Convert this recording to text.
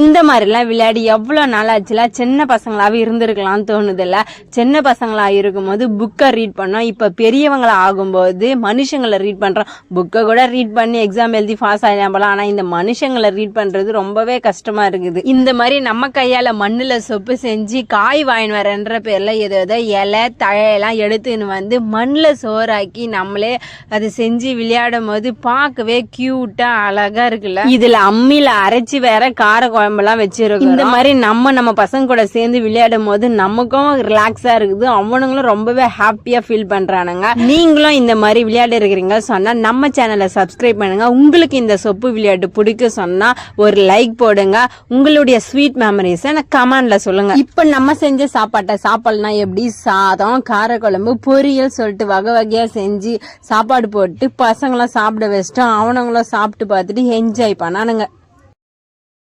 இந்த மாதிரிலாம் விளையாடி எவ்வளோ நாள் ஆச்சுல சின்ன பசங்களாகவே இருந்திருக்கலாம்னு தோணுதில்ல. சின்ன பசங்களாக இருக்கும்போது புக்கை ரீட் பண்ணோம். இப்போ பெரியவங்களா ஆகும்போது மனுஷங்களை ரீட் பண்ணுறோம் புக்கை கூட ரீட் பண்ணி எக்ஸாம் எழுதி பாஸ் ஆகலாம் போல. ஆனால் இந்த மனுஷங்களை ரீட் பண்ணுறது ரொம்பவே கஷ்டமாக இருக்குது. இந்த மாதிரி நம்ம கையால் மண்ணில் சொப்பு செஞ்சு காய் வாங்கின்னு வரன்ற பேரில் ஏதோ ஏதோ இலை தழையெல்லாம் எடுத்துன்னு வந்து மண்ணில் சோறாக்கி நம்மளே அது செஞ்சு விளையாடும் போது பார்க்கவே க்யூட்டாக அழகாக இருக்குல்ல. இதில் அம்மியில் அரைச்சி வேற கார குழம்பெல்லாம் வச்சிருக்கோம் இந்த மாதிரி நம்ம நம்ம பசங்க கூட சேர்ந்து விளையாடும் போது நமக்கும் ரிலாக்ஸா இருக்குது. அவனுங்களும் ரொம்பவே ஹாப்பியா ஃபீல் பண்றானுங்க. நீங்களும் இந்த மாதிரி விளையாடி இருக்கிறீங்க சொன்னா நம்ம சேனலை சப்ஸ்கிரைப் பண்ணுங்க. உங்களுக்கு இந்த சொப்பு விளையாட்டு பிடிக்கும் சொன்னா ஒரு லைக் போடுங்க. உங்களுடைய ஸ்வீட் மெமரிஸ் எனக்கு கமெண்ட்ல சொல்லுங்க. இப்ப நம்ம செஞ்ச சாப்பாட்டை சாப்பாடுனா எப்படி? சாதம் காரக்குழம்பு பொரியல் சொல்லிட்டு வகை வகையா செஞ்சு சாப்பாடு போட்டு பசங்களாம் சாப்பிட வச்சிட்டோம் அவனுங்களும் சாப்பிட்டு பார்த்துட்டு என்ஜாய் பண்ணானுங்க.